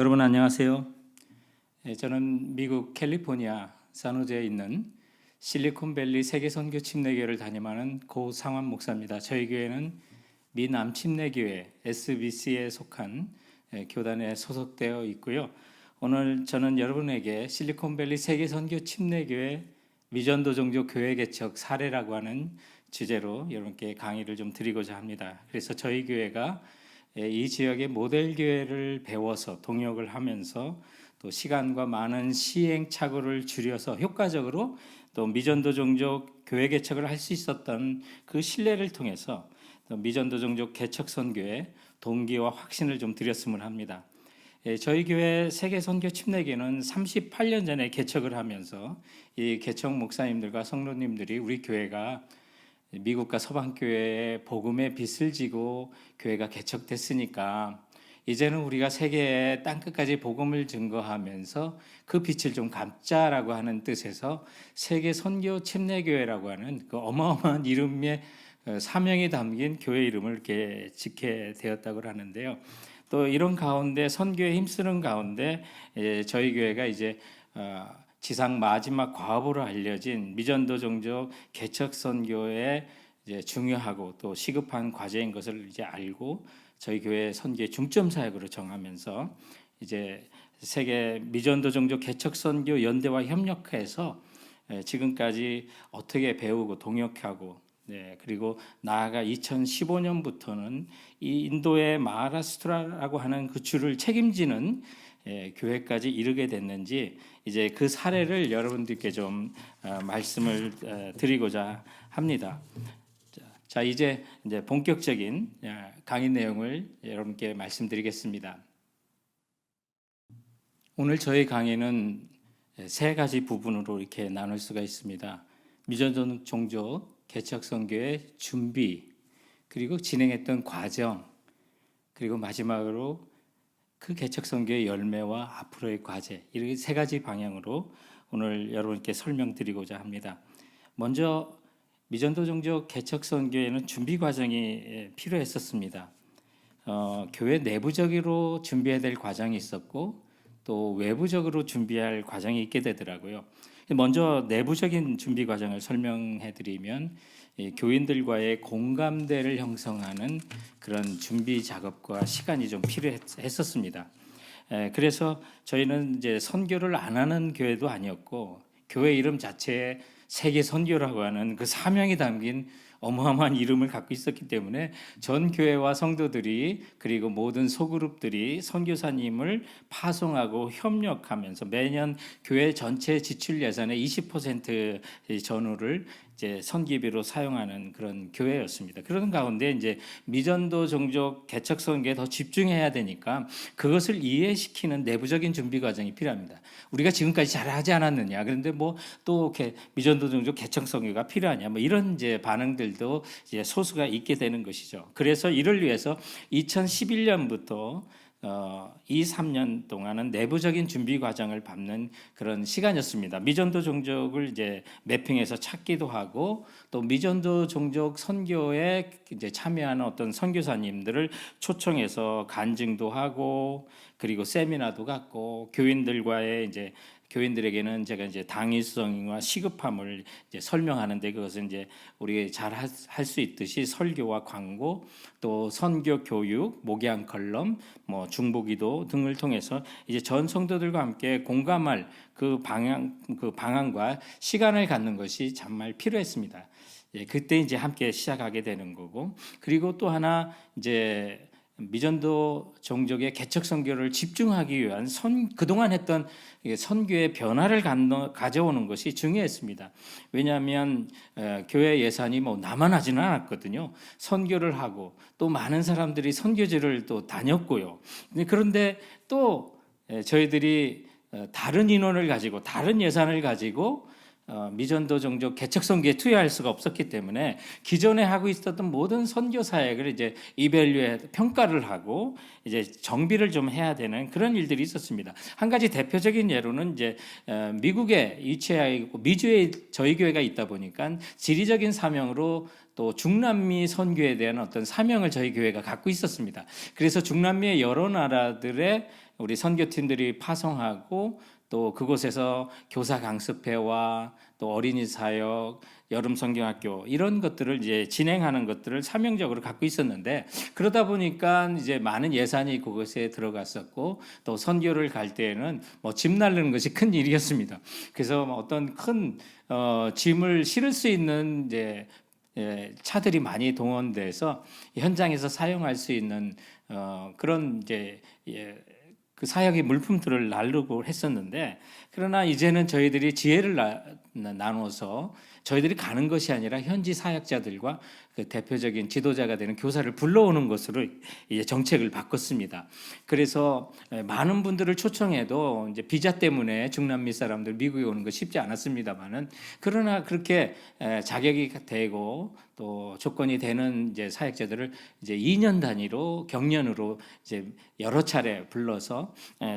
여러분 안녕하세요. 예, 저는 미국 캘리포니아 산호제에 있는 실리콘밸리 세계 선교 침례교회를 담임하는 고 상환 목사입니다. 저희 교회는 미남 침례교회 SBC에 속한 예, 교단에 소속되어 있고요. 오늘 저는 여러분에게 실리콘밸리 세계 선교 침례교회 미전도 종족 교회 개척 사례라고 하는 주제로 여러분께 강의를 좀 드리고자 합니다. 그래서 저희 교회가 예, 이 지역의 모델 교회를 배워서 동역을 하면서 또 시간과 많은 시행착오를 줄여서 효과적으로 또 미전도 종족 교회 개척을 할 수 있었던 그 신뢰를 통해서 또 미전도 종족 개척 선교에 동기와 확신을 좀 드렸으면 합니다. 예, 저희 교회 세계 선교 침례교는 38년 전에 개척을 하면서 이 개척 목사님들과 성도님들이 우리 교회가 미국과 서방 교회의 복음의 빚을 지고 교회가 개척됐으니까 이제는 우리가 세계의 땅 끝까지 복음을 증거하면서 그 빛을 좀 감자라고 하는 뜻에서 세계 선교 침례교회라고 하는 그 어마어마한 이름의 어, 사명이 담긴 교회 이름을 이렇게 짓게 되었다고 하는데요. 또 이런 가운데 선교에 힘쓰는 가운데 예, 저희 교회가 이제 어, 지상 마지막 과업으로 알려진 미전도 종족 개척 선교의 이제 중요하고 또 시급한 과제인 것을 이제 알고 저희 교회 선교의 중점 사역으로 정하면서 이제 세계 미전도 종족 개척 선교 연대와 협력해서 예, 지금까지 어떻게 배우고 동역하고 네, 그리고 나아가 2015년부터는 이 인도의 마하라스트라라고 하는 그 주를 책임지는 예, 교회까지 이르게 됐는지 이제 그 사례를 여러분들께 좀 어, 말씀을 어, 드리고자 합니다. 자, 자, 이제 이제 본격적인 야, 강의 내용을 여러분께 말씀드리겠습니다. 오늘 저희 강의는 세 가지 부분으로 이렇게 나눌 수가 있습니다. 미전전 종족 개척 선교의 준비 그리고 진행했던 과정 그리고 마지막으로 그 개척 선교의 열매와 앞으로의 과제 이렇게 세 가지 방향으로 오늘 여러분께 설명드리고자 합니다. 먼저 미전도 종족 개척 선교에는 준비 과정이 필요했었습니다. 어, 교회 내부적으로 준비해야 될 과정이 있었고 또 외부적으로 준비할 과정이 있게 되더라고요. 먼저 내부적인 준비 과정을 설명해 드리면 교인들과의 공감대를 형성하는 그런 준비 작업과 시간이 좀 필요했었습니다. 그래서 저희는 이제 선교를 안 하는 교회도 아니었고 교회 이름 자체에 세계 선교라고 하는 그 사명이 담긴 어마어마한 이름을 갖고 있었기 때문에 전 교회와 성도들이 그리고 모든 소그룹들이 선교사님을 파송하고 협력하면서 매년 교회 전체 지출 예산의 20% 전후를 이제 선기비로 사용하는 그런 교회였습니다. 그런 가운데 이제 미전도 종족 개척 선교에 더 집중해야 되니까 그것을 이해시키는 내부적인 준비 과정이 필요합니다. 우리가 지금까지 잘 하지 않았느냐? 그런데 뭐 또 이렇게 미전도 종족 개척 선교가 필요하냐? 뭐 이런 이제 반응들도 이제 소수가 있게 되는 것이죠. 그래서 이를 위해서 2011년부터 어, 2, 3년 동안은 내부적인 준비 과정을 밟는 그런 시간이었습니다. 미전도 종족을 이제 매핑해서 찾기도 하고 또 미전도 종족 선교에 이제 참여하는 어떤 선교사님들을 초청해서 간증도 하고 그리고 세미나도 갖고 교인들과의 이제 교인들에게는 제가 이제 당위성과 시급함을 이제 설명하는데 그것은 이제 우리 잘 할 수 있듯이 설교와 광고 또 선교 교육, 목양 컬럼, 뭐 중보기도 등을 통해서 이제 전 성도들과 함께 공감할 그 방향 그 방향과 시간을 갖는 것이 정말 필요했습니다. 예, 그때 이제 함께 시작하게 되는 거고 그리고 또 하나 이제 미전도 종족의 개척 선교를 집중하기 위한 선 그동안 했던 선교의 변화를 가져오는 것이 중요했습니다. 왜냐하면 교회 예산이 뭐 하지는 않았거든요. 선교를 하고 또 많은 사람들이 선교지를 또 다녔고요. 그런데 또 저희들이 어, 다른 인원을 가지고 다른 예산을 가지고 어, 미전도 종족 개척 선교에 투여할 수가 없었기 때문에 기존에 하고 있었던 모든 선교 사역을 이제 이벨류에 평가를 하고 이제 정비를 좀 해야 되는 그런 일들이 있었습니다. 한 가지 대표적인 예로는 이제 어, 미국에 위치해 있고 미주에 저희 교회가 있다 보니까 지리적인 사명으로 또 중남미 선교에 대한 어떤 사명을 저희 교회가 갖고 있었습니다. 그래서 중남미의 여러 나라들의 우리 선교팀들이 파송하고 또 그곳에서 교사 강습회와 또 어린이 사역, 여름 성경학교 이런 것들을 이제 진행하는 것들을 사명적으로 갖고 있었는데 그러다 보니까 이제 많은 예산이 그것에 들어갔었고 또 선교를 갈 때에는 뭐짐 나르는 것이 큰 일이었습니다. 그래서 뭐 어떤 큰 어, 짐을 실을 수 있는 이제 예, 차들이 많이 동원돼서 현장에서 사용할 수 있는 어, 그런 이제 예, 그 사역의 물품들을 나르고 했었는데 그러나 이제는 저희들이 지혜를 나, 나눠서 저희들이 가는 것이 아니라 현지 사역자들과 그 대표적인 지도자가 되는 교사를 불러오는 것으로 이제 정책을 바꿨습니다. 그래서 많은 분들을 초청해도 이제 비자 때문에 중남미 사람들 미국에 오는 거 쉽지 않았습니다만은 그러나 그렇게 자격이 되고 또 조건이 되는 이제 사역자들을 이제 2년 단위로 경년으로 이제 여러 차례 불러서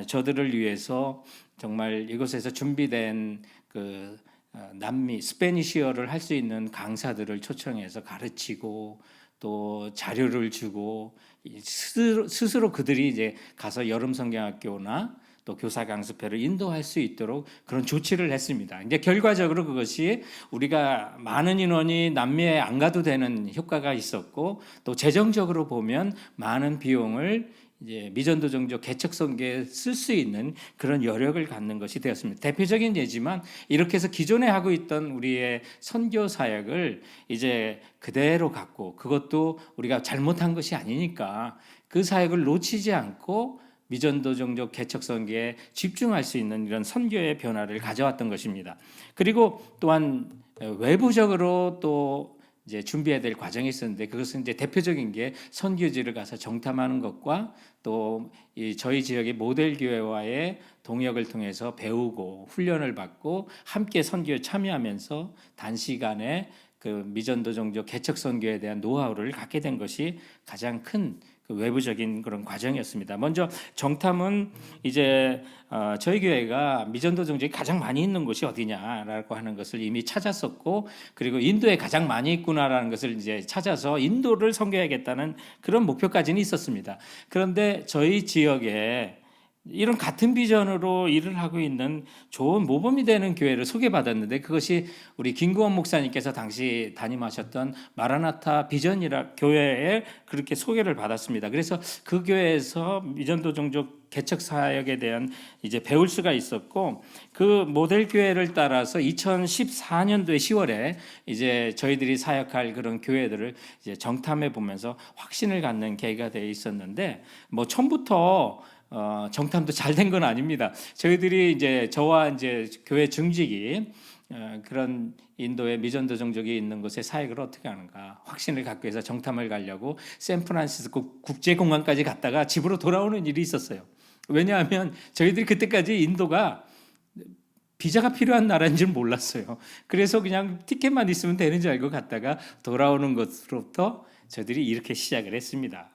저들을 위해서 정말 이곳에서 준비된 그 어, 남미 스페니시어를 할 수 있는 강사들을 초청해서 가르치고 또 자료를 주고 스스로, 스스로 그들이 이제 가서 여름 성경학교나 또 교사 강습회를 인도할 수 있도록 그런 조치를 했습니다. 이제 결과적으로 그것이 우리가 많은 인원이 남미에 안 가도 되는 효과가 있었고 또 재정적으로 보면 많은 비용을 이제 미전도 종족 개척 선교에 쓸 수 있는 그런 여력을 갖는 것이 되었습니다. 대표적인 예지만 이렇게 해서 기존에 하고 있던 우리의 선교 사역을 이제 그대로 갖고 그것도 우리가 잘못한 것이 아니니까 그 사역을 놓치지 않고 미전도 종족 개척 선교에 집중할 수 있는 이런 선교의 변화를 가져왔던 것입니다. 그리고 또한 외부적으로 또 이제 준비해야 될 과정이 있었는데 그것은 이제 대표적인 게 선교지를 가서 정탐하는 것과 또이 저희 지역의 모델 교회와의 동역을 통해서 배우고 훈련을 받고 함께 선교에 참여하면서 단시간에 그 미전도 종족 개척 선교에 대한 노하우를 갖게 된 것이 가장 큰그 외부적인 그런 과정이었습니다. 먼저 정탐은 이제 어, 저희 교회가 미전도 정책이 가장 많이 있는 곳이 어디냐라고 하는 것을 이미 찾았었고 그리고 인도에 가장 많이 있구나라는 것을 이제 찾아서 인도를 섬겨야겠다는 그런 목표까지는 있었습니다. 그런데 저희 지역에 이런 같은 비전으로 일을 하고 있는 좋은 모범이 되는 교회를 소개받았는데 그것이 우리 김구원 목사님께서 당시 담임하셨던 마라나타 비전이라 교회에 그렇게 소개를 받았습니다. 그래서 그 교회에서 미전도 종족 개척 사역에 대한 이제 배울 수가 있었고 그 모델 교회를 따라서 2014년도에 10월에 이제 저희들이 사역할 그런 교회들을 이제 정탐해 보면서 확신을 갖는 계기가 되어 있었는데 뭐 처음부터 어, 정탐도 잘 된 건 아닙니다. 저희들이 이제 저와 이제 교회 중직이 어, 그런 인도의 미전도 종족이 있는 곳에 사역을 어떻게 하는가 확신을 갖고 해서 정탐을 가려고 샌프란시스코 국제공항까지 갔다가 집으로 돌아오는 일이 있었어요. 왜냐하면 저희들이 그때까지 인도가 비자가 필요한 나라인 줄 몰랐어요. 그래서 그냥 티켓만 있으면 되는 줄 알고 갔다가 돌아오는 것으로부터 저희들이 이렇게 시작을 했습니다.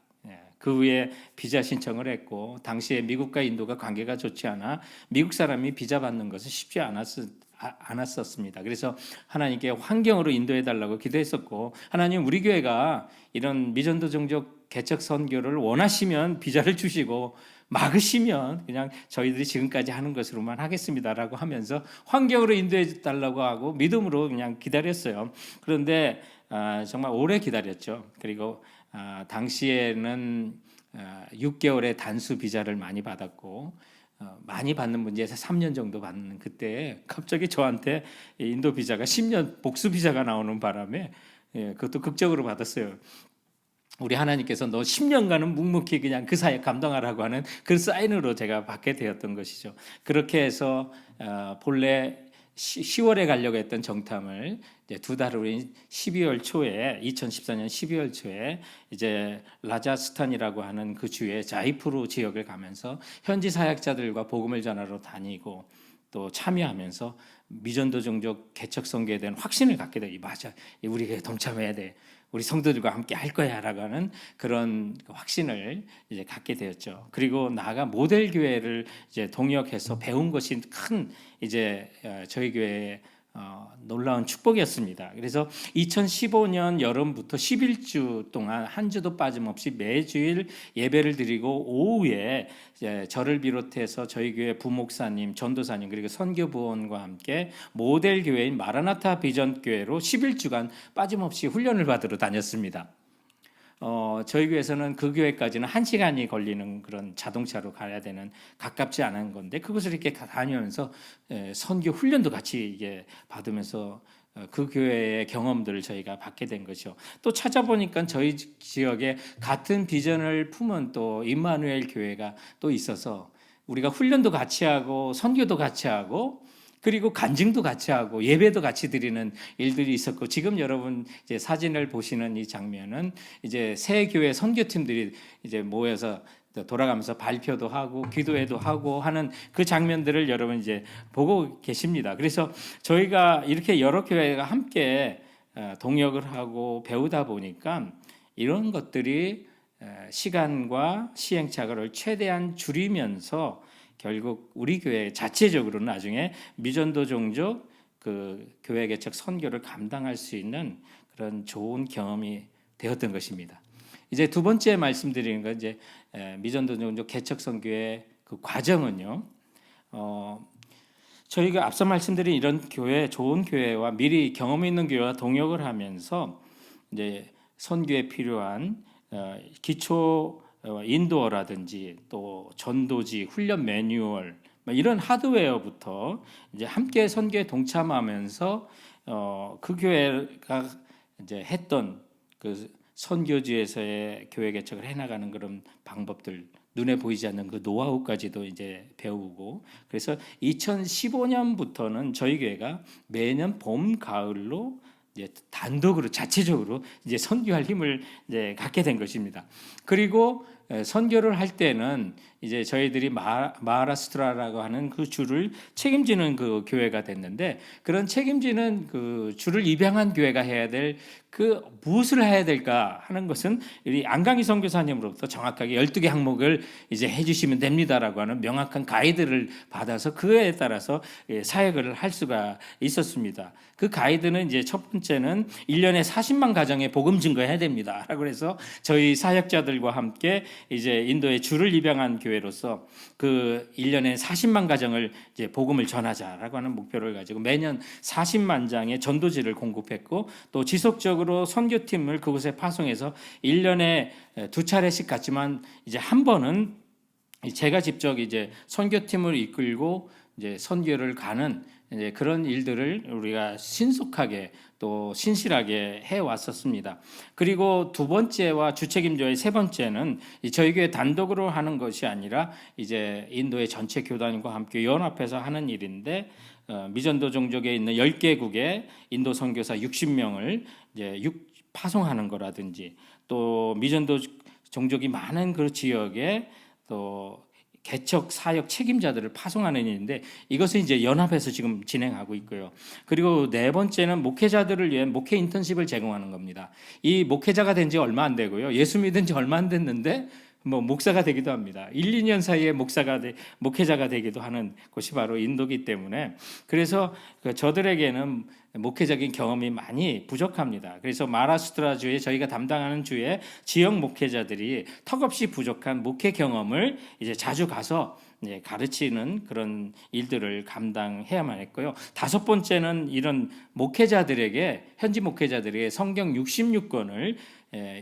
그 후에 비자 신청을 했고 당시에 미국과 인도가 관계가 좋지 않아 미국 사람이 비자 받는 것은 쉽지 않았, 아, 않았었습니다. 그래서 하나님께 환경으로 인도해 달라고 기도했었고 하나님 우리 교회가 이런 미전도 종족 개척 선교를 원하시면 비자를 주시고 막으시면 그냥 저희들이 지금까지 하는 것으로만 하겠습니다라고 하면서 환경으로 인도해 달라고 하고 믿음으로 그냥 기다렸어요. 그런데 아, 정말 오래 기다렸죠. 그리고 아, 당시에는 아, 6개월의 단수 비자를 많이 받았고 어, 많이 받는 문제에서 3년 정도 받는 그때 갑자기 저한테 인도 비자가 10년 복수 비자가 나오는 바람에 예, 그것도 극적으로 받았어요. 우리 하나님께서 너 10년간은 묵묵히 그냥 그 사역 감당하라고 하는 그 사인으로 제가 받게 되었던 것이죠. 그렇게 해서 어, 본래 10월에 가려고 했던 정탐을 두 달 후인 12월 초에 2014년 12월 초에 이제 라자스탄이라고 하는 그 주의 자이프루 지역을 가면서 현지 사역자들과 복음을 전하러 다니고 또 참여하면서 미전도 종족 개척 선교에 대한 확신을 갖게 돼. 맞아. 우리 동참해야 돼. 우리 성도들과 함께 할 거야라고 하는 그런 확신을 이제 갖게 되었죠. 그리고 나아가 모델 교회를 이제 동역해서 배운 것이 큰 이제 어, 저희 교회의 어, 놀라운 축복이었습니다. 그래서 2015년 여름부터 11주 동안 한 주도 빠짐없이 매주일 예배를 드리고 오후에 이제 저를 비롯해서 저희 교회 부목사님, 전도사님 그리고 선교부원과 함께 모델 교회인 마라나타 비전 교회로 11주간 빠짐없이 훈련을 받으러 다녔습니다. 어, 저희 교회에서는 그 교회까지는 한 시간이 걸리는 그런 자동차로 가야 되는 가깝지 않은 건데 그것을 이렇게 가- 다니면서 에, 선교 훈련도 같이 이게 받으면서 어, 그 교회의 경험들을 저희가 받게 된 것이죠. 또 찾아보니까 저희 지- 지역에 같은 비전을 품은 또 임마누엘 교회가 또 있어서 우리가 훈련도 같이 하고 선교도 같이 하고 그리고 간증도 같이 하고 예배도 같이 드리는 일들이 있었고 지금 여러분 이제 사진을 보시는 이 장면은 이제 새 교회 선교팀들이 이제 모여서 돌아가면서 발표도 하고 기도회도 하고 하는 그 장면들을 여러분 이제 보고 계십니다. 그래서 저희가 이렇게 여러 교회가 함께 어, 동역을 하고 배우다 보니까 이런 것들이 에, 시간과 시행착오를 최대한 줄이면서 결국 우리 교회 자체적으로 나중에 미전도 종족 그 교회 개척 선교를 감당할 수 있는 그런 좋은 경험이 되었던 것입니다. 이제 두 번째 말씀드리는 건 이제 에, 미전도 종족 개척 선교의 그 과정은요. 어, 저희가 앞서 말씀드린 이런 교회 좋은 교회와 미리 경험 있는 교회와 동역을 하면서 이제 선교에 필요한 어, 기초 어, 인도어라든지 또 전도지 훈련 매뉴얼 뭐 이런 하드웨어부터 이제 함께 선교에 동참하면서 어, 그 교회가 이제 했던 그 선교지에서의 교회 개척을 해나가는 그런 방법들 눈에 보이지 않는 그 노하우까지도 이제 배우고 그래서 2015년부터는 저희 교회가 매년 봄 가을로 이제 단독으로 자체적으로 이제 선교할 힘을 이제 갖게 된 것입니다. 그리고 에, 선교를 할 때는 이제 저희들이 마, 마라스트라라고 하는 그 주를 책임지는 그 교회가 됐는데 그런 책임지는 그 주를 입양한 교회가 해야 될 그 무엇을 해야 될까 하는 것은 우리 안강희 선교사님으로부터 정확하게 12개 항목을 이제 해주시면 됩니다라고 하는 명확한 가이드를 받아서 그에 따라서 예, 사역을 할 수가 있었습니다. 그 가이드는 이제 첫 번째는 1년에 40만 가정에 복음 증거해야 됩니다. 라고 해서 저희 사역자들과 함께 이제 인도의 주를 입양한 교회 로서 그 1년에 40만 가정을 이제 복음을 전하자라고 하는 목표를 가지고 매년 40만 장의 전도지를 공급했고 또 지속적으로 선교팀을 그곳에 파송해서 1년에 두 차례씩 갔지만 이제 한 번은 제가 직접 이제 선교팀을 이끌고 이제 선교를 가는 이제 그런 일들을 우리가 신속하게 또 신실하게 해 왔었습니다. 그리고 두 번째와 주책임자의 세 번째는 이 저희 교회 단독으로 하는 것이 아니라 이제 인도의 전체 교단과 함께 연합해서 하는 일인데 어, 미전도 종족에 있는 10개국의 인도 선교사 60명을 이제 육, 파송하는 거라든지 또 미전도 종족이 많은 그 지역에 또 개척 사역 책임자들을 파송하는 일인데 이것을 이제 연합해서 지금 진행하고 있고요. 그리고 네 번째는 목회자들을 위한 목회 인턴십을 제공하는 겁니다. 이 목회자가 된 지 얼마 안 되고요. 예수 믿은 지 얼마 안 됐는데 뭐 목사가 되기도 합니다. 1, 2년 사이에 목사가 되, 목회자가 되기도 하는 곳이 바로 인도기 때문에 그래서 그 저들에게는 목회적인 경험이 많이 부족합니다. 그래서 마라스트라 주에 저희가 담당하는 주에 지역 목회자들이 턱없이 부족한 목회 경험을 이제 자주 가서 예, 가르치는 그런 일들을 감당해야만 했고요. 다섯 번째는 이런 목회자들에게 현지 목회자들에게 성경 66권을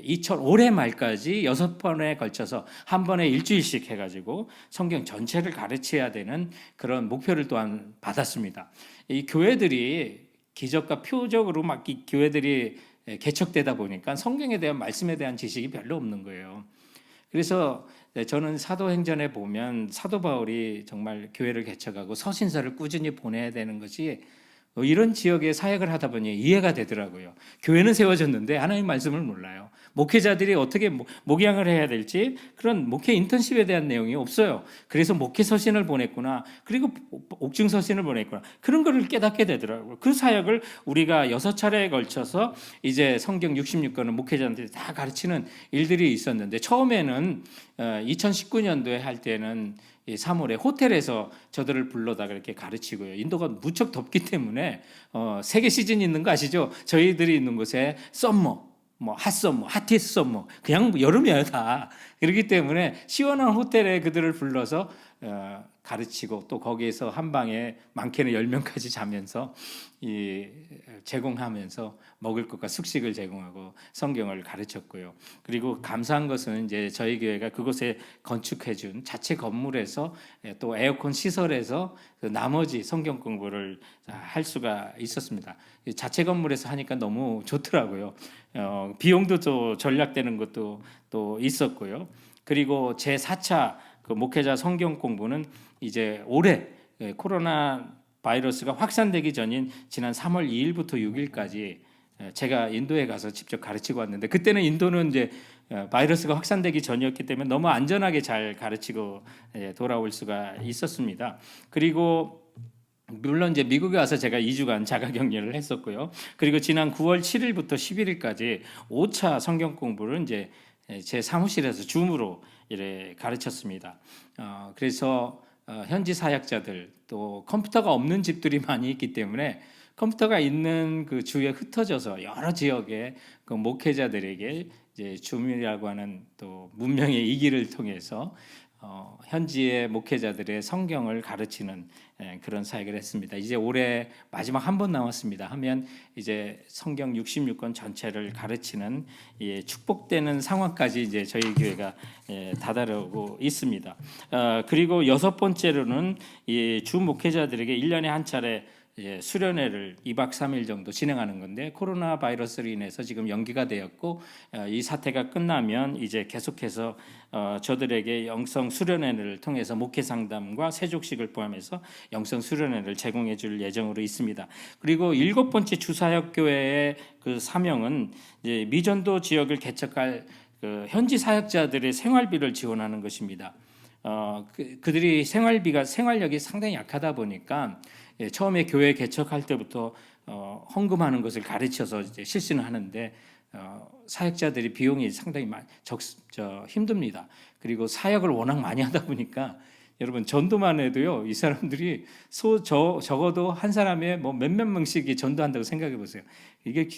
2000 올해 말까지 여섯 번에 걸쳐서 한 번에 일주일씩 해가지고 성경 전체를 가르쳐야 되는 그런 목표를 또한 받았습니다. 이 교회들이 기적과 표적으로 막이 교회들이 개척되다 보니까 성경에 대한 말씀에 대한 지식이 별로 없는 거예요. 그래서 네, 저는 사도행전에 보면 사도 바울이 정말 교회를 개척하고 서신서를 꾸준히 보내야 되는 것이 어, 이런 지역에 사역을 하다 보니 이해가 되더라고요. 교회는 세워졌는데 하나님 말씀을 몰라요. 목회자들이 어떻게 목- 목양을 해야 될지 그런 목회 인턴십에 대한 내용이 없어요. 그래서 목회 서신을 보냈구나. 그리고 옥중 서신을 보냈구나. 그런 거를 깨닫게 되더라고요. 그 사역을 우리가 여섯 차례에 걸쳐서 이제 성경 66권을 목회자들이 다 가르치는 일들이 있었는데 처음에는 2019년도에 할 때는 이 3월에 호텔에서 저들을 불러다가 이렇게 가르치고요. 인도가 무척 덥기 때문에 어, 세계 시즌 있는 거 아시죠? 저희들이 있는 곳에 썸머, 뭐 핫썸머, 핫티스 썸머, 그냥 뭐 여름이에요 다. 그렇기 때문에 시원한 호텔에 그들을 불러서 어, 가르치고 또 거기에서 한 방에 많게는 10명까지 자면서 이 제공하면서 먹을 것과 숙식을 제공하고 성경을 가르쳤고요. 그리고 감사한 것은 이제 저희 교회가 그곳에 건축해 준 자체 건물에서 예, 또 에어컨 시설에서 그 나머지 성경 공부를 할 수가 있었습니다. 이 자체 건물에서 하니까 너무 좋더라고요. 어, 비용도 또 전략되는 것도 또 있었고요. 그리고 제 4차 그 목회자 성경 공부는 이제 올해 예, 코로나 바이러스가 확산되기 전인 지난 3월 2일부터 6일까지 예, 제가 인도에 가서 직접 가르치고 왔는데 그때는 인도는 이제 어, 바이러스가 확산되기 전이었기 때문에 너무 안전하게 잘 가르치고 예, 돌아올 수가 있었습니다. 그리고 물론 이제 미국에 와서 제가 2주간 자가 격리를 했었고요. 그리고 지난 9월 7일부터 11일까지 5차 성경 공부를 이제 제 사무실에서 줌으로 이래 가르쳤습니다. 어, 그래서 어, 현지 사역자들 또 컴퓨터가 없는 집들이 많이 있기 때문에 컴퓨터가 있는 그 주에 흩어져서 여러 지역의 그 목회자들에게 이제 줌이라고 하는 또 문명의 이기를 통해서 어, 현지의 목회자들의 성경을 가르치는 예, 그런 사역을 했습니다. 이제 올해 마지막 한 번 남았습니다. 하면 이제 성경 66권 전체를 가르치는 예, 축복되는 상황까지 이제 저희 교회가 예, 다다르고 있습니다. 어, 그리고 여섯 번째로는 이주 목회자들에게 1년에 한 차례 예, 수련회를 2박 3일 정도 진행하는 건데 코로나 바이러스로 인해서 지금 연기가 되었고 어, 이 사태가 끝나면 이제 계속해서 어, 저들에게 영성 수련회를 통해서 목회 상담과 세족식을 포함해서 영성 수련회를 제공해 줄 예정으로 있습니다. 그리고 일곱 번째 주사역 교회의 그 사명은 이제 미전도 지역을 개척할 그 현지 사역자들의 생활비를 지원하는 것입니다. 어, 그, 그들이 생활비가 생활력이 상당히 약하다 보니까 예, 처음에 교회 개척할 때부터 어, 헌금하는 것을 가르쳐서 이제 실시는 하는데 어, 사역자들이 비용이 상당히 적, 저, 힘듭니다. 그리고 사역을 워낙 많이 하다 보니까 여러분 전도만 해도요 이 사람들이 소 저, 적어도 한 사람의 뭐 몇몇 명씩이 전도한다고 생각해 보세요. 이게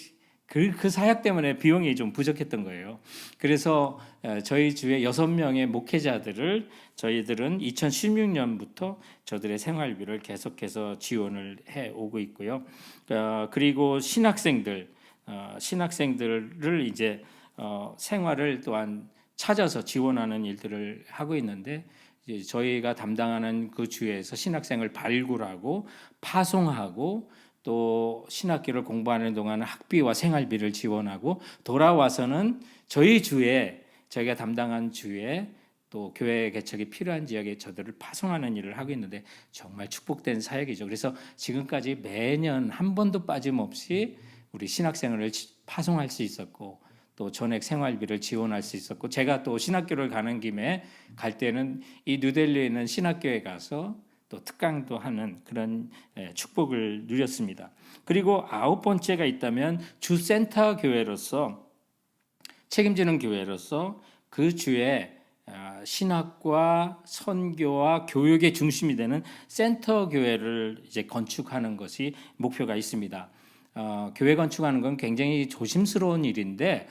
그, 그 사역 때문에 비용이 좀 부족했던 거예요. 그래서 어, 저희 주에 여섯 명의 목회자들을 저희들은 2016년부터 저들의 생활비를 계속해서 지원을 해 오고 있고요. 어, 그리고 신학생들, 어, 신학생들을 이제 생활을 또한 찾아서 지원하는 일들을 하고 있는데 저희가 담당하는 그 주에서 신학생을 발굴하고 파송하고 또 신학기를 공부하는 동안 학비와 생활비를 지원하고 돌아와서는 저희 주에 저희가 담당한 주에 또 교회 개척이 필요한 지역에 저들을 파송하는 일을 하고 있는데 정말 축복된 사역이죠. 그래서 지금까지 매년 한 번도 빠짐없이 우리 신학생을 파송할 수 있었고 또 전액 생활비를 지원할 수 있었고 제가 또 신학교를 가는 김에 갈 때는 이 뉴델리에 있는 신학교에 가서 또 특강도 하는 그런 예, 축복을 누렸습니다. 그리고 아홉 번째가 있다면 주 센터 교회로서 책임지는 교회로서 그 주에 아, 신학과 선교와 교육의 중심이 되는 센터 교회를 이제 건축하는 것이 목표가 있습니다. 어, 교회 건축하는 건 굉장히 조심스러운 일인데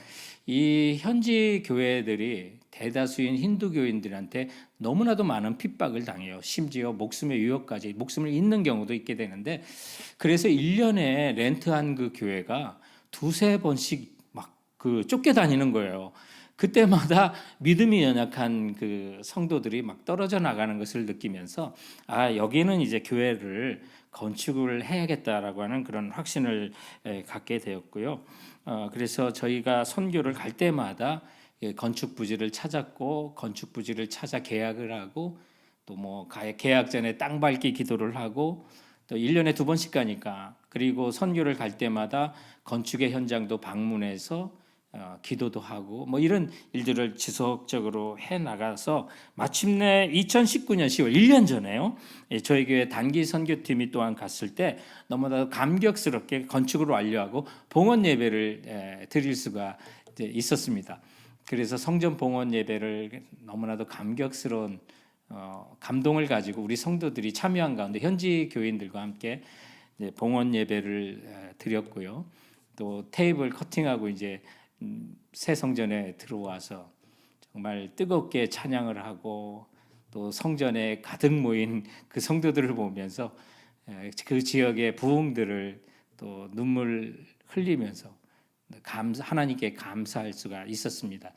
이 현지 교회들이 대다수인 힌두 교인들한테 너무나도 많은 핍박을 당해요. 심지어 목숨의 위협까지 목숨을 잃는 경우도 있게 되는데 그래서 1년에 렌트한 그 교회가 두세 번씩 막 그 쫓겨다니는 거예요. 그때마다 믿음이 연약한 그 성도들이 막 떨어져 나가는 것을 느끼면서 아 여기는 이제 교회를 건축을 해야겠다라고 하는 그런 확신을 갖게 되었고요. 어, 그래서 저희가 선교를 갈 때마다 예, 건축 부지를 찾았고 건축 부지를 찾아 계약을 하고 또 뭐 계약 전에 땅 밟기 기도를 하고 또 1년에 두 번씩 가니까 그리고 선교를 갈 때마다 건축의 현장도 방문해서 어, 기도도 하고 뭐 이런 일들을 지속적으로 해 나가서 마침내 2019년 10월 1년 전에요. 예, 저희 교회 단기 선교팀이 또한 갔을 때 너무나도 감격스럽게 건축을 완료하고 봉헌 예배를 예, 드릴 수가 있었습니다. 그래서 성전 봉헌 예배를 너무나도 감격스러운 어, 감동을 가지고 우리 성도들이 참여한 가운데 현지 교인들과 함께 봉헌 예배를 에, 드렸고요. 또 테이블 커팅하고 이제 음, 새 성전에 들어와서 정말 뜨겁게 찬양을 하고 또 성전에 가득 모인 그 성도들을 보면서 에, 그 지역의 부흥들을 또 눈물 흘리면서 하나님께 감사할 수가 있었습니다.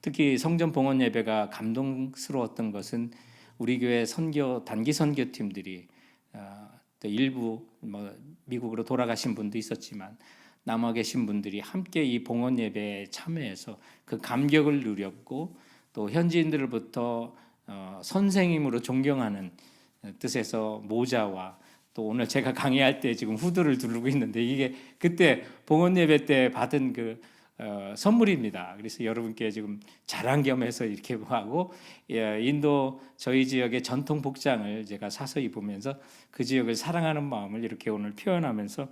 특히 성전 봉헌 예배가 감동스러웠던 것은 우리 교회 선교 단기 선교팀들이 어, 또 일부 뭐 미국으로 돌아가신 분도 있었지만 남아 계신 분들이 함께 이 봉헌 예배에 참여해서 그 감격을 누렸고 또 현지인들로부터 어, 선생님으로 존경하는 뜻에서 모자와 또 오늘 제가 강의할 때 지금 후드를 두르고 있는데 이게 그때 봉헌 예배 때 받은 그 어, 선물입니다. 그래서 여러분께 지금 자랑 겸해서 이렇게 하고 예, 인도 저희 지역의 전통 복장을 제가 사서 입으면서 그 지역을 사랑하는 마음을 이렇게 오늘 표현하면서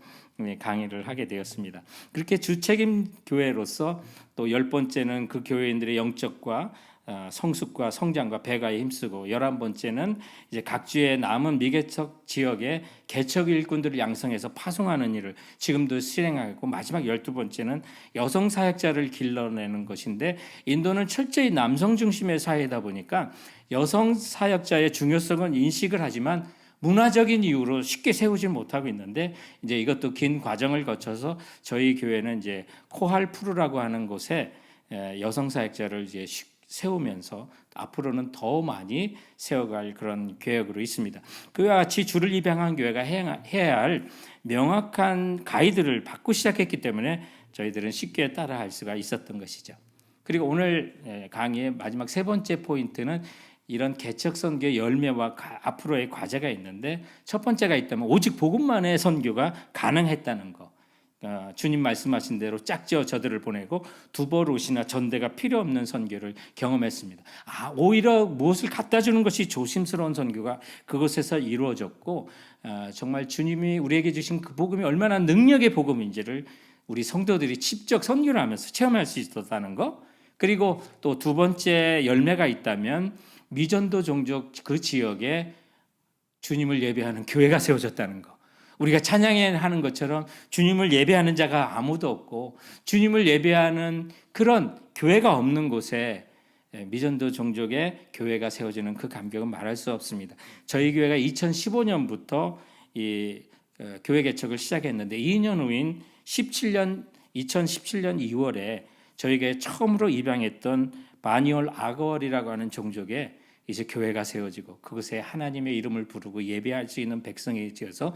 예, 강의를 하게 되었습니다. 그렇게 주책임 교회로서 또 열 번째는 그 교회인들의 영적과 어, 성숙과 성장과 배가에 힘쓰고 열한 번째는 이제 각 주의 남은 미개척 지역의 개척 일꾼들을 양성해서 파송하는 일을 지금도 실행하고 마지막 열두 번째는 여성 사역자를 길러내는 것인데 인도는 철저히 남성 중심의 사회다 보니까 여성 사역자의 중요성은 인식을 하지만 문화적인 이유로 쉽게 세우지 못하고 있는데 이제 이것도 긴 과정을 거쳐서 저희 교회는 이제 코할 푸르라고 하는 곳에 에, 여성 사역자를 이제 쉽- 세우면서 앞으로는 더 많이 세워갈 그런 계획으로 있습니다. 그와 같이 주를 입양한 교회가 해야 할 명확한 가이드를 받고 시작했기 때문에 저희들은 쉽게 따라할 수가 있었던 것이죠. 그리고 오늘 예, 강의의 마지막 세 번째 포인트는 이런 개척 선교 열매와 가- 앞으로의 과제가 있는데 첫 번째가 있다면 오직 복음만의 선교가 가능했다는 거. 어, 주님 말씀하신 대로 짝지어 저들을 보내고 두버롯이나 전대가 필요 없는 선교를 경험했습니다. 아 오히려 무엇을 갖다 주는 것이 조심스러운 선교가 그곳에서 이루어졌고 어, 정말 주님이 우리에게 주신 그 복음이 얼마나 능력의 복음인지를 우리 성도들이 직접 선교를 하면서 체험할 수 있었다는 거. 그리고 또 두 번째 열매가 있다면 미전도 종족 그 지역에 주님을 예배하는 교회가 세워졌다는 거. 우리가 찬양해 하는 것처럼 주님을 예배하는 자가 아무도 없고 주님을 예배하는 그런 교회가 없는 곳에 예, 미전도 종족의 교회가 세워지는 그 감격은 말할 수 없습니다. 저희 교회가 2015년부터 이 어, 교회 개척을 시작했는데 2년 후인 17년 2017년 2월에 저희가 처음으로 입양했던 바니올 아거리라고 하는 종족에 이제 교회가 세워지고 그곳에 하나님의 이름을 부르고 예배할 수 있는 백성이 지어서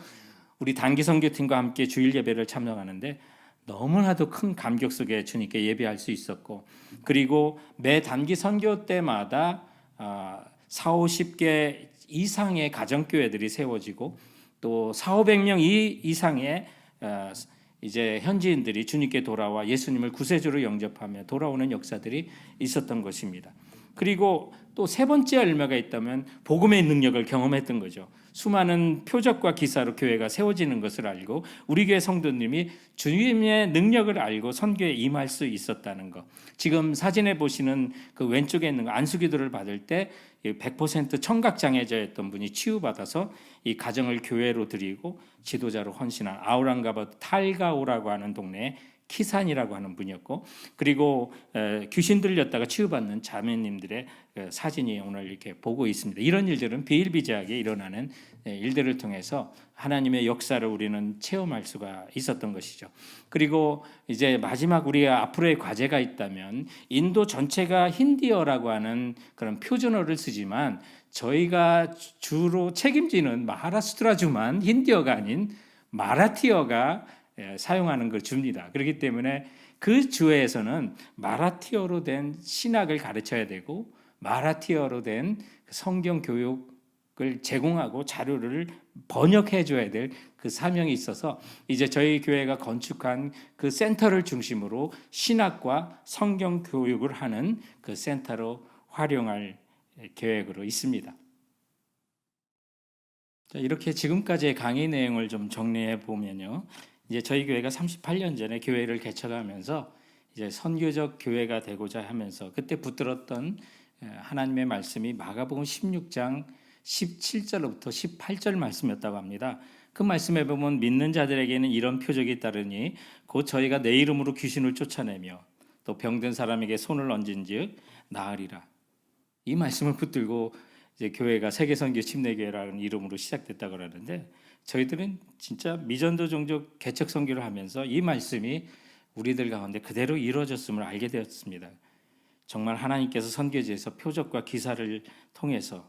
우리 단기 선교팀과 함께 주일 예배를 참여하는데 너무나도 큰 감격 속에 주님께 예배할 수 있었고 그리고 매 단기 선교 때마다 아, 4, 50개 이상의 가정교회들이 세워지고 또 4, 500명 이- 이상의 어, 이제 현지인들이 주님께 돌아와 예수님을 구세주로 영접하며 돌아오는 역사들이 있었던 것입니다. 그리고 또 세 번째 열매가 있다면 복음의 능력을 경험했던 거죠. 수많은 표적과 기사로 교회가 세워지는 것을 알고 우리 교회 성도님이 주님의 능력을 알고 선교에 임할 수 있었다는 것. 지금 사진에 보시는 그 왼쪽에 있는 거 안수기도를 받을 때 100% 청각 장애자였던 분이 치유받아서 이 가정을 교회로 드리고 지도자로 헌신한 아우랑가바드 탈가오라고 하는 동네에 키산이라고 하는 분이었고 그리고 에, 귀신 들렸다가 치유받는 자매님들의 그 사진이 오늘 이렇게 보고 있습니다. 이런 일들은 비일비재하게 일어나는 에, 일들을 통해서 하나님의 역사를 우리는 체험할 수가 있었던 것이죠. 그리고 이제 마지막 우리가 앞으로의 과제가 있다면 인도 전체가 힌디어라고 하는 그런 표준어를 쓰지만 저희가 주로 책임지는 마하라스트라주만 힌디어가 아닌 마라티어가 예, 사용하는 걸 줍니다. 그렇기 때문에 그 주에서는 마라티어로 된 신학을 가르쳐야 되고 마라티어로 된 성경 교육을 제공하고 자료를 번역해 줘야 될 그 사명이 있어서 이제 저희 교회가 건축한 그 센터를 중심으로 신학과 성경 교육을 하는 그 센터로 활용할 계획으로 있습니다. 자, 이렇게 지금까지의 강의 내용을 좀 정리해 보면요. 이제 저희 교회가 38년 전에 교회를 개척하면서 이제 선교적 교회가 되고자 하면서 그때 붙들었던 예, 하나님의 말씀이 마가복음 16장 17절부터 18절 말씀이었다고 합니다. 그 말씀에 보면 믿는 자들에게는 이런 표적이 따르니 곧 저희가 내 이름으로 귀신을 쫓아내며 또 병든 사람에게 손을 얹은즉 나으리라. 이 말씀을 붙들고 이제 교회가 세계선교 침례교회라는 이름으로 시작됐다 그러는데 저희들은 진짜 미전도 종족 개척 선교를 하면서 이 말씀이 우리들 가운데 그대로 이루어졌음을 알게 되었습니다. 정말 하나님께서 선교지에서 표적과 기사를 통해서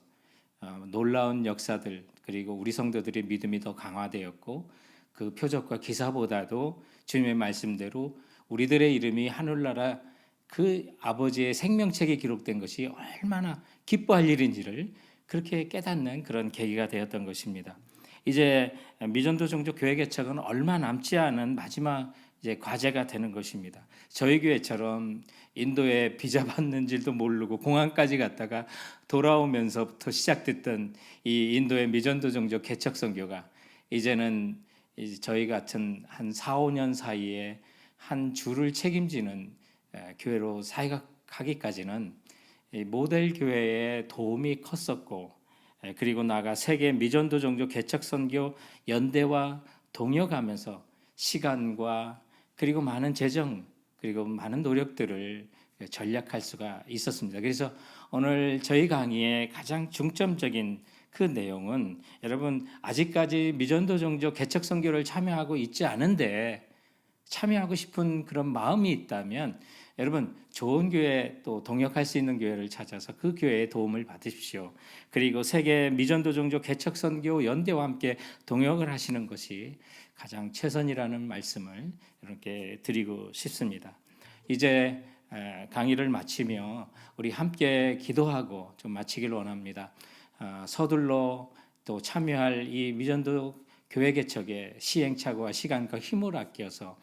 어, 놀라운 역사들 그리고 우리 성도들의 믿음이 더 강화되었고 그 표적과 기사보다도 주님의 말씀대로 우리들의 이름이 하늘나라 그 아버지의 생명책에 기록된 것이 얼마나 기뻐할 일인지를 그렇게 깨닫는 그런 계기가 되었던 것입니다. 이제 미전도 종족 교회 개척은 얼마 남지 않은 마지막 이제 과제가 되는 것입니다. 저희 교회처럼 인도에 비자 받는 줄도 모르고 공항까지 갔다가 돌아오면서부터 시작됐던 이 인도의 미전도 종족 개척 선교가 이제는 이제 저희 같은 한 4, 5년 사이에 한 주를 책임지는 에, 교회로 사역하기까지는 이 모델 교회의 도움이 컸었고 에, 그리고 나가 세계 미전도 종족 개척 선교 연대와 동역하면서 시간과 그리고 많은 재정 그리고 많은 노력들을 전략할 수가 있었습니다. 그래서 오늘 저희 강의의 가장 중점적인 그 내용은 여러분 아직까지 미전도 종족 개척 선교를 참여하고 있지 않은데 참여하고 싶은 그런 마음이 있다면 여러분 좋은 교회 또 동역할 수 있는 교회를 찾아서 그 교회의 도움을 받으십시오. 그리고 세계 미전도 종족 개척 선교 연대와 함께 동역을 하시는 것이 가장 최선이라는 말씀을 이렇게 드리고 싶습니다. 이제 에, 강의를 마치며 우리 함께 기도하고 좀 마치길 원합니다. 아, 서둘러 또 참여할 이 미전도 교회 개척의 시행착오와 시간과 힘을 아껴서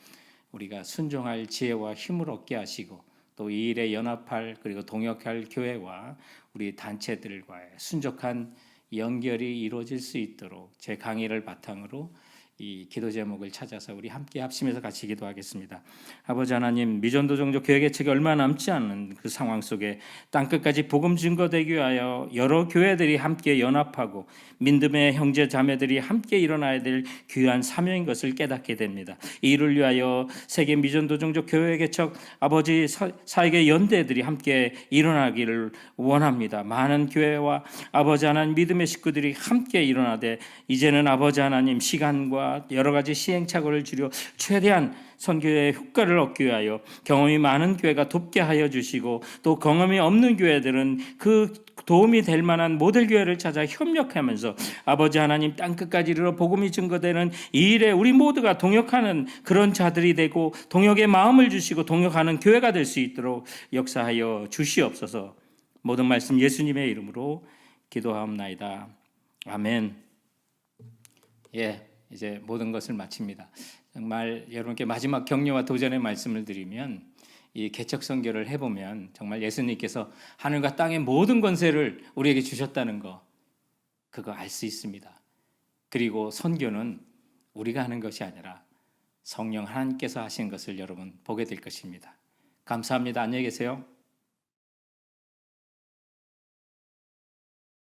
우리가 순종할 지혜와 힘을 얻게 하시고 또 이 일에 연합할 그리고 동역할 교회와 우리 단체들과의 순적한 연결이 이루어질 수 있도록 제 강의를 바탕으로 이 기도 제목을 찾아서 우리 함께 합심해서 같이 기도하겠습니다. 아버지 하나님, 미전도 종족 교회 책이 얼마 남지 않은 그 상황 속에 땅 끝까지 복음 증거되기 위하여 여러 교회들이 함께 연합하고 민듬의 형제 자매들이 함께 일어나야 될 귀한 사명인 것을 깨닫게 됩니다. 이 일을 위하여 세계 미전도 종족 교회 개척 아버지 사- 사역의 연대들이 함께 일어나기를 원합니다. 많은 교회와 아버지 하나님 믿음의 식구들이 함께 일어나되 이제는 아버지 하나님 시간과 여러 가지 시행착오를 줄여 최대한 선교의 효과를 얻기 위하여 경험이 많은 교회가 돕게 하여 주시고 또 경험이 없는 교회들은 그 도움이 될 만한 모델 교회를 찾아 협력하면서 아버지 하나님 땅 끝까지 이르러 복음이 증거되는 이 일에 우리 모두가 동역하는 그런 자들이 되고 동역의 마음을 주시고 동역하는 교회가 될 수 있도록 역사하여 주시옵소서. 모든 말씀 예수님의 이름으로 기도하옵나이다. 아멘. 예, 이제 모든 것을 마칩니다. 정말 여러분께 마지막 격려와 도전의 말씀을 드리면 이 개척 선교를 해보면 정말 예수님께서 하늘과 땅의 모든 권세를 우리에게 주셨다는 거 그거 알 수 있습니다. 그리고 선교는 우리가 하는 것이 아니라 성령 하나님께서 하신 것을 여러분 보게 될 것입니다. 감사합니다. 안녕히 계세요.